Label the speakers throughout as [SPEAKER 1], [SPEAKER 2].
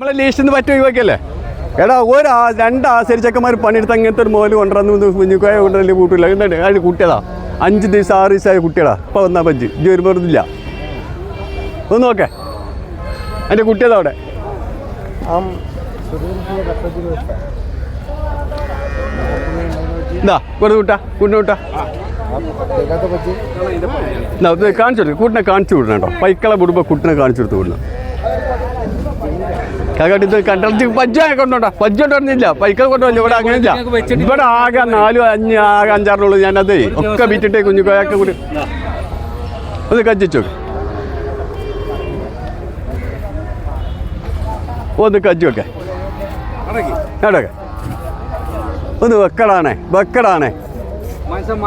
[SPEAKER 1] നമ്മളെ ലീസ്റ്റിന്ന് പറ്റി ഒഴിവാക്കിയല്ലേ? എടാ ഒരു രണ്ട് ആസരിച്ചക്കന്മാർ പണിയെടുത്ത് അങ്ങനത്തെ ഒരു മോൽ കൊണ്ടുവന്നു കുഞ്ഞുക്കായ കൊണ്ടുവരൽ കൂട്ടില്ല എന്താണ്? അതിന് കുട്ടിയതാ അഞ്ച് ദിവസം ആറ് ദിവസമായ കുട്ടികളാ. ഇപ്പം വന്നാൽ പഞ്ച് ഇനി ഒരു ഇല്ല ഒന്ന് നോക്കേ. എന്റെ കുട്ടിയതാ അവിടെ എന്താ കൊടുത്ത് വിട്ടാ കൂട്ടിനെ വിട്ടാ കാണിച്ചു കൊടുക്ക്. കൂട്ടിനെ കാണിച്ചു വിടണം കേട്ടോ. പൈക്കളെ വിടുമ്പോൾ കുട്ടിനെ കാണിച്ചു കൊടുത്ത് വിടണം. കാക്കാട്ടി ഇത് കണ്ടു പജ്ജ കൊണ്ടോട്ടാ പജ്ജ കൊണ്ടുവന്നില്ല പൈക്കൾ കൊണ്ടുവന്നില്ല ഇവിടെ അങ്ങനെ ഇല്ല ഇവിടെ ആകെ നാലും അഞ്ച് ആകെ അഞ്ചാറിനുള്ളൂ ഞാനത്. ഒക്കെ വിറ്റിട്ടേ കുഞ്ഞു കോയൊക്കെ കൂടി. ഒന്ന് കജ്ജിച്ചു ഒന്ന് കജ്ജു വെക്കേ എടക്കെ ഒന്ന് വെക്കടാണേ വെക്കടാണേ.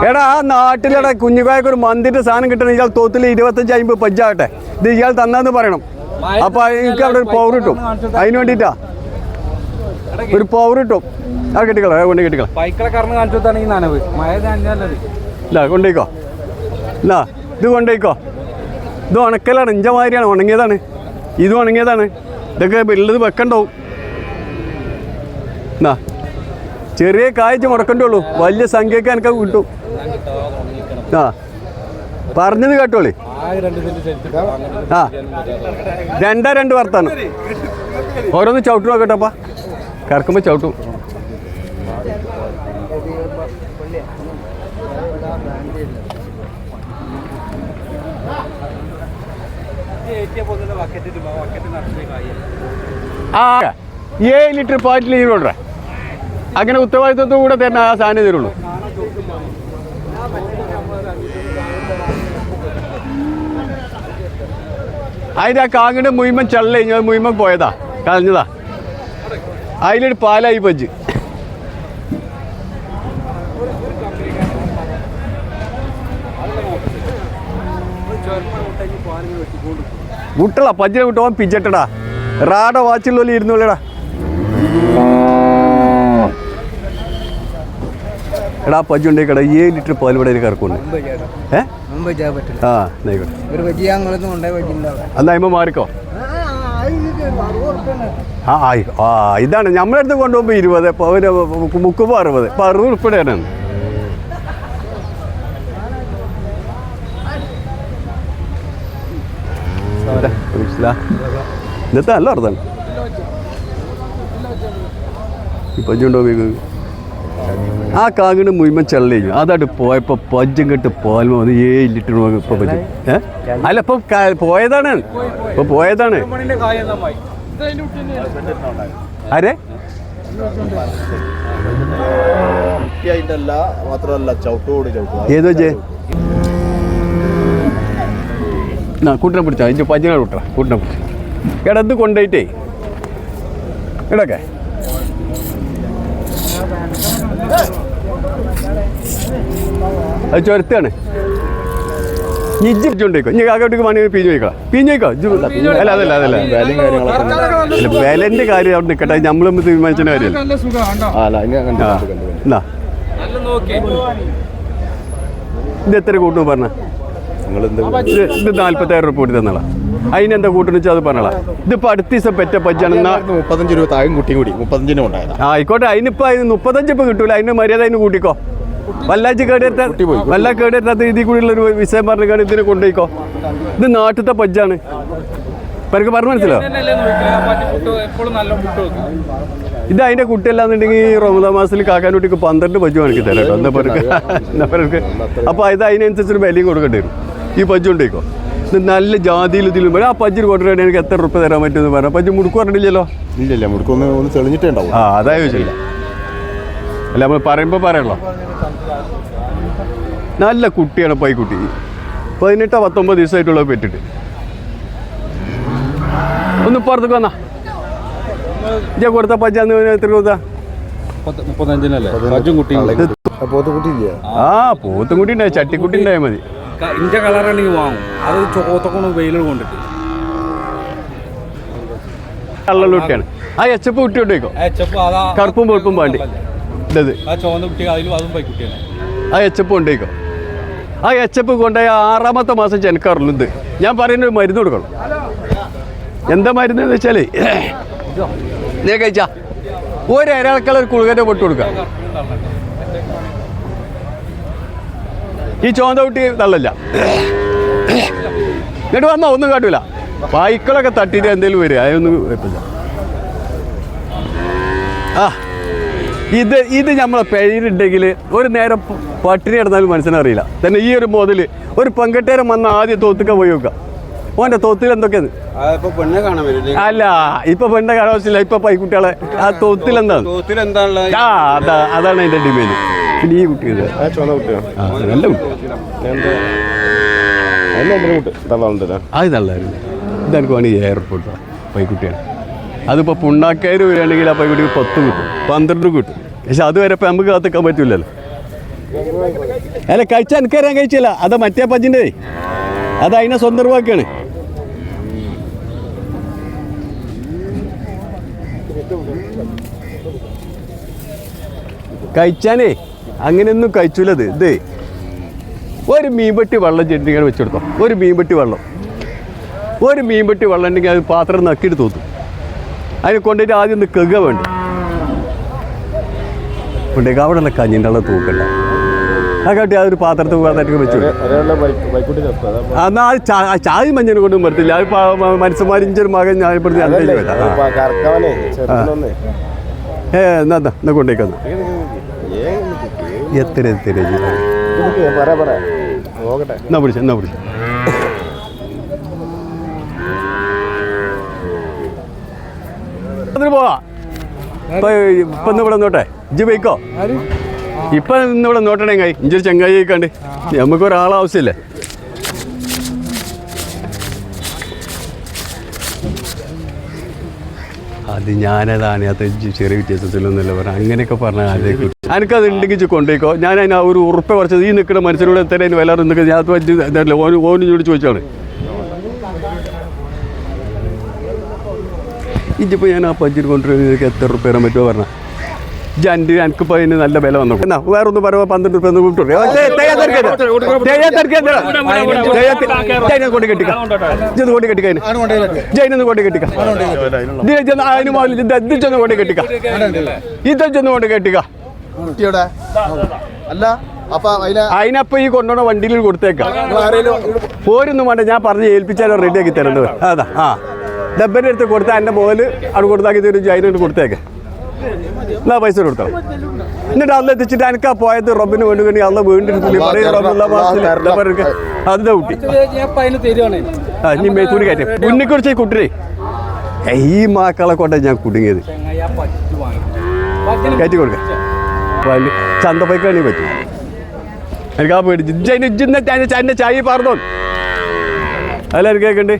[SPEAKER 1] എടാ ആ നാട്ടിലെടാ കുഞ്ഞുകായക്ക് ഒരു മന്തിന്റെ സാധനം കിട്ടണം. ഇയാൾ തോത്തിൽ ഇരുപത്തഞ്ച് അമ്പത് പഞ്ചാകട്ടെ ഇത് ഇയാൾ തന്നാന്ന് പറയണം. അപ്പൊ എനിക്ക് അവിടെ ഒരു പവർ കിട്ടും. അതിന് വേണ്ടിട്ടാ ഒരു പവർ കിട്ടും. ആ കെട്ടിക്കള. കൊണ്ട് കെട്ടിക്കള. ഇല്ല കൊണ്ടേക്കോ ഇല്ല ഇത് കൊണ്ടേക്കോ ഇത് ഉണക്കലാണ്. ഇഞ്ച മാതിരിയാണ്. ഉണങ്ങിയതാണ്. ഇത് ഉണങ്ങിയതാണ്. ഇതൊക്കെ വലുത് വെക്കണ്ടാവും. എന്നാ ചെറിയ കാഴ്ച മുടക്കണ്ടേ ഉള്ളൂ. വലിയ സംഖ്യക്ക് എനിക്ക് കിട്ടും. ആ. പറഞ്ഞത് കേട്ടോളി. ആ. രണ്ടാ രണ്ട് വർത്താണ് ഓരോന്ന് ചവിട്ടു നോക്കട്ടപ്പാ കറക്കുമ്പോൾ ചവിട്ടും. ആ ഏഴ് ലിറ്റർ പാറ്റിൽ കൊണ്ടേ അങ്ങനെ ഉത്തരവാദിത്വത്തോടെ തന്നെ ആ സാധനം തരുള്ളൂ. അതിന്റെ ആ കാങ്ങിന്റെ മുയിമൻ ചള്ള ഞാൻ മുയിമൻ പോയതാ കളഞ്ഞതാ. അതിലൊരു പാലായി പഞ്ച്. വിട്ടളാ പഞ്ചിനെ വിട്ടോൻ പിജട്ടടാ റാട വാച്ചിലുള്ള ഇരുന്നോളടാ. എടാ പഞ്ചുണ്ടേ കട ഏഴ് ലിറ്റർ പാൽ ഇവിടെ ഒരു കറക്കുണ്ട് ഏ?
[SPEAKER 2] മുമ്പ് ചെയ്യാൻ പറ്റില്ല
[SPEAKER 1] ആ എന്നാ അമ്മ മാറിക്കോ. ആയി ഇതാണ് നമ്മളടുത്ത് കൊണ്ടുപോകുമ്പോൾ ഇരുപത് ഒരു മുക്കുമ്പോൾ അറുപത്. ഇപ്പോൾ അറുപത് ഉൾപ്പെടെയാണ്. ഇന്നത്തെ നല്ല അർത്ഥമാണ് ഇപ്പം കൊണ്ടുപോയി ആ കാങ്ങിന് മുഴുവൻ ചെള്ളയും അതായിട്ട് പോയപ്പോൾ പഞ്ചം കെട്ട് പാൽമ വന്ന് ഏഴ് ലിറ്റർ ഇപ്പോൾ പറ്റും ഏഹ് അല്ല ഇപ്പം പോയതാണ്. ഇപ്പം പോയതാണ്. ആരെ? ഏതോ ജെ? എന്നാ കൂട്ടിനെ പിടിച്ചാ. ഇഞ്ചി പജ്ജനെ വിട്ട കൂട്ടിനെ പിടിച്ചു. എടാ ഇത് കൊണ്ടുപോയിട്ടേ. എടക്കെ. അത് ചുരത്താണ്. ഇജ്ജ് പിടിച്ചോണ്ടേക്കോ ഇനി കാക്കോട്ടേക്ക് മണി പിഞ്ഞു പോയിക്കോ. പിഞ്ഞു പോയിക്കോ? അല്ല അതല്ല അതല്ല.
[SPEAKER 3] വിലയും കാര്യങ്ങളൊക്കെ
[SPEAKER 1] അല്ല വിലന്റെ കാര്യം അവിടെ നിൽക്കട്ടെ നമ്മളും തീരുമാനിച്ച കാര്യമല്ല
[SPEAKER 2] നല്ല സുഖം കണ്ടോ?
[SPEAKER 3] ആ അല്ല ഇങ്ങനെ കണ്ടു
[SPEAKER 1] ആ
[SPEAKER 3] കണ്ടു, കണ്ടു.
[SPEAKER 1] എന്നാ
[SPEAKER 2] നല്ല നോക്കി.
[SPEAKER 1] ഇത് എത്ര കൂട്ടു പറഞ്ഞ?
[SPEAKER 3] നിങ്ങൾ എന്ത്
[SPEAKER 1] ഇത് ഇത് നാല്പത്തായിരം രൂപ കൂട്ടി തന്നളാ അതിനെന്താ കൂട്ടുന്ന വെച്ചാൽ അത് പറഞ്ഞാ ഇതിപ്പോ അടുത്ത ദിവസം പെറ്റ പജ്ജാണെന്നാ
[SPEAKER 3] മുപ്പത്തഞ്ച് രൂപ താഴെ കുട്ടി കൂടി മുപ്പത്തഞ്ചിനും ഉണ്ടായിരുന്നു
[SPEAKER 1] ആ ആയിക്കോട്ടെ അതിനിപ്പോ അതിന് മുപ്പത്തഞ്ച് ഇപ്പൊ കിട്ടൂല. അതിന് മര്യാദ അതിന് കൂട്ടിക്കോ. വല്ലാച്ച്
[SPEAKER 3] പോയി.
[SPEAKER 1] വല്ല കേടിയെത്താത്ത രീതി കൂടിയുള്ള ഒരു വിഷയം പറഞ്ഞ ഇതിനെ കൊണ്ടുപോയിക്കോ. ഇത് നാട്ടിലത്തെ പജ്ജാണ്. ഇപ്പൊ പറഞ്ഞു മനസ്സിലോ ഇത് അതിന്റെ കുട്ടിയല്ലാന്നുണ്ടെങ്കിൽ റമദാ മാസത്തിൽ കാക്കാനുട്ടിക്ക് പന്ത്രണ്ട് പജ്ജു കാണിക്കി തരാം കേട്ടോ. എന്താ പറയുക? എന്താ പറയുക? അപ്പോൾ ഇത് അതിനനുസരിച്ചൊരു വിലയും കൊടുക്കേണ്ടി വരും. ഈ പജ്ജു ഇത് നല്ല ജാതിയിൽ ഇതിലും ആ പജ്ജിന് കൊണ്ടുവരാൻ എനിക്ക് എത്ര റുപ്യ തരാൻ പറ്റുമെന്ന് പറയാം പജ്ജു മുടുക്ക് പറഞ്ഞില്ലല്ലോ
[SPEAKER 3] ഇല്ല ഇല്ല മുടുക്കൊന്ന് ഒന്ന് തെളിഞ്ഞിട്ടേ ഉണ്ടാവും
[SPEAKER 1] ആ അതാ ചോദിച്ചില്ല അല്ല നമ്മൾ പറയുമ്പോൾ പറയണല്ലോ. നല്ല കുട്ടിയാണ് പൈക്കുട്ടി. പതിനെട്ടോ പത്തൊമ്പത് ദിവസമായിട്ടുള്ള പെറ്റിട്ട്. ഒന്ന് പുറത്തേക്ക് വന്നാ. ഇജ്ജ കൊടുത്ത പഞ്ചാന്ന് എത്ര കൊടുത്താ?
[SPEAKER 2] മുപ്പത്തഞ്ചിനല്ലേ?
[SPEAKER 3] പോത്തുകുട്ടി
[SPEAKER 1] ആ പോത്തും കുട്ടി ഉണ്ടായി ചട്ടിക്കുട്ടി ഉണ്ടായാൽ മതി.
[SPEAKER 2] ഇഞ്ച കളറാണെങ്കിൽ വാങ്ങും. അത് ചോത്തക്കൊണ്ട് വെയിലർ കൊണ്ടിട്ട്.
[SPEAKER 1] കള്ളുള്ള കുട്ടിയാണ്. ആ എച്ചപ്പ് കുട്ടി കറുപ്പും വെളുപ്പും ഇതത്.
[SPEAKER 2] ആ എച്ചപ്പ്
[SPEAKER 1] ആ കൊണ്ടേക്കോ? ആ എച്ചപ്പ് കൊണ്ടേ കൊണ്ടുപോയി ആറാമത്തെ മാസം ചെനക്കാറുള്ളൂ ഇത് ഞാൻ പറയുന്ന ഒരു മരുന്ന് കൊടുക്കണം. എന്താ മരുന്ന് എന്ന് വെച്ചാൽ നീ കഴിച്ചാ. ഒരു ഒരു കുളുകന്റെ പൊട്ട് കൊടുക്കാം ഈ ചോന്ത കുട്ടി തള്ളല്ല. എന്നിട്ട് വന്നോ ഒന്നും കാട്ടൂല. വായിക്കളൊക്കെ തട്ടിയിട്ട് എന്തെങ്കിലും വരിക അതൊന്നും കുഴപ്പമില്ല. ആ ഇത് ഇത് നമ്മളെ പേരുണ്ടെങ്കിൽ ഒരു നേരം പട്ടിണി കിടന്നാലും മനസ്സിനറിയില്ല തന്നെ ഈ ഒരു മുതൽ ഒരു പെങ്കട്ടേരം വന്ന ആദ്യം തോത്തുക്ക പോയി നോക്കാം ഓന്റെ തോത്തിൽ എന്തൊക്കെയാണ്
[SPEAKER 4] കാണാൻ
[SPEAKER 1] അല്ല ഇപ്പൊ പെണ്ണ ആവശ്യമില്ല ഇപ്പൊ പൈക്കുട്ടികളെ ആ തോത്തിൽ എന്താണ്? ആ അതാ അതാണ് അതിന്റെ ഡിമാൻഡ്. പിന്നെ ഈ കുട്ടി
[SPEAKER 3] നല്ല
[SPEAKER 1] അത് നല്ലതായിരുന്നു ഇതെനിക്ക് എയർപോർട്ട് പൈക്കുട്ടിയാണ് അതിപ്പോൾ പുണ്ണാക്കായിരം വരികയാണെങ്കിൽ ആ പൈക്കുട്ടിക്ക് പത്ത് കിട്ടും. പന്ത്രണ്ട് കിട്ടും. പക്ഷെ അതുവരെ ഇപ്പം നമുക്ക് കാത്തിക്കാൻ പറ്റില്ലല്ലോ അല്ല കഴിച്ച എനിക്കറിയാൻ കഴിച്ചില്ല. അത് മറ്റേ പജിന്റെ അത് അതിനെ സ്വന്തമാക്കിയാണ് കഴിച്ചാനേ അങ്ങനെയൊന്നും കഴിച്ചില്ലത് ഇത് ഒരു മീൻപെട്ടി വെള്ളം ചെടികൾ വെച്ചെടുത്തോ. ഒരു മീൻപെട്ടി വെള്ളം. ഒരു മീൻപെട്ടി വെള്ളം ഉണ്ടെങ്കിൽ അത് പാത്രം നക്കിയിട്ട് തൂത്തും. അതിനെ കൊണ്ടുപോയിട്ട് ആദ്യം ഒന്ന് കെക വേണ്ട? കൊണ്ടേക്ക് അവിടെ ഉള്ള കഞ്ഞിന്റെ ഉള്ള തൂക്കണ്ട. കാട്ടി ആ ഒരു പാത്രത്തിൽ പാത്രത്തിൽ വെച്ചു. എന്നാൽ ആ ചായ മഞ്ഞിനെ കൊണ്ടും വരത്തില്ല അത് മനുഷ്യന്മാരിഞ്ചൊരു മകൻ ഞാൻ ഇപ്പോഴത്തെ
[SPEAKER 3] അതല്ലേ
[SPEAKER 1] അന്തേജ് ഏ എന്നാ എന്നാ എന്നാ കൊണ്ടേക്കുന്നു എത്ര എത്ര
[SPEAKER 3] പറ പറ. നോക്കട്ടെ
[SPEAKER 1] എന്നാ പിടിച്ചു എന്നാ പിടിച്ചു. അതിന് പോവാ. ഇപ്പൊ ഇന്ന് ഇവിടെ നോട്ടെ ഇജ്ജ് പോയിക്കോ. ഇപ്പൊ ഇന്നിവിടെ നോട്ടണേ കൈ. ഇഞ്ചൊരു ചങ്ങായി കണ്ട് നമുക്ക് ഒരാളെ ആവശ്യമില്ലേ അത് ഞാനതാണ്. അത് ചെറിയ വ്യത്യാസത്തിലൊന്നുമില്ല. പറഞ്ഞ അങ്ങനെയൊക്കെ പറഞ്ഞ അതേക്ക് എനിക്കത് ഉണ്ടെങ്കിൽ കൊണ്ടുപോയിക്കോ. ഞാൻ അതിന് ഒരു ഉറപ്പ് കുറച്ചത് ഈ നിൽക്കുന്ന മനുഷ്യരോട് എത്ര അതിന് വില നിൽക്കുന്നത് ഞാൻ പറ്റി ഓന് ഓനിനോട് ചോദിച്ചാണ് ഇഞ്ചിപ്പോൾ ഞാൻ ആ പഞ്ചിന് കൊണ്ടുവരുന്നതിലേക്ക് എത്ര റുപ്യ തരാൻ പറ്റുമോ പറഞ്ഞ? ജന്റെ എനിക്കിപ്പോൾ അതിന് നല്ല വില വന്നു എന്നാ വേറെ ഒന്ന് പറയുമ്പോ പന്ത്രണ്ട് റുപ്യ ഒന്ന് വിട്ടു കൊണ്ട് കെട്ടിക്ക. ഇതൊന്ന് കൊണ്ട് കെട്ടിക്ക ജൈനൊന്ന് കൊണ്ട് കെട്ടിക്ക. അതിന് മുകളിൽ ഇതിച്ചൊന്ന് കൊണ്ട് കെട്ടിക്ക. ഇതൊന്ന് കൊണ്ട് കെട്ടിക്ക.
[SPEAKER 3] കുട്ടിയുടെ? അല്ല
[SPEAKER 1] അതിനപ്പം ഈ കൊണ്ടുപോണ വണ്ടിയിൽ കൊടുത്തേക്കാം. പോരൊന്നും വേണ്ട ഞാൻ പറഞ്ഞ് ഏൽപ്പിച്ചാലോ റെഡിയാക്കി തരേണ്ടത്. അതാ ആ. ഡബ്ബന്റെ അടുത്ത് കൊടുത്താൽ എന്റെ മോൽ അവിടെ കൊടുത്താക്കി തരും ജൈനോട് കൊടുത്തേക്ക്. എന്നാ പൈസ കൊടുത്തോ? എന്നിട്ട് അന്ന് എത്തിച്ചിട്ട് എനിക്ക് ആ പോയത് റബ്ബിന് വേണ്ടി വേണ്ടി അന്ന് വീണ്ടെടുത്തില്ല അതിന്റെ കുട്ടി. ആ ഇനി മേത്തൂരി കയറ്റി. ഈ മാക്കളെ കൊണ്ടാണ് ഞാൻ കുടുങ്ങിയത്. കയറ്റി കൊടുക്കാം. ചന്ത ചന്തപ്പൈക്കാണെങ്കിൽ പറ്റും. എനിക്ക് ആ പേടിച്ചു ഇജ്ജ് ഇജ്ജിന്നെ ചായ പാർന്നോ അല്ല എനിക്ക് കേൾക്കണ്ടേ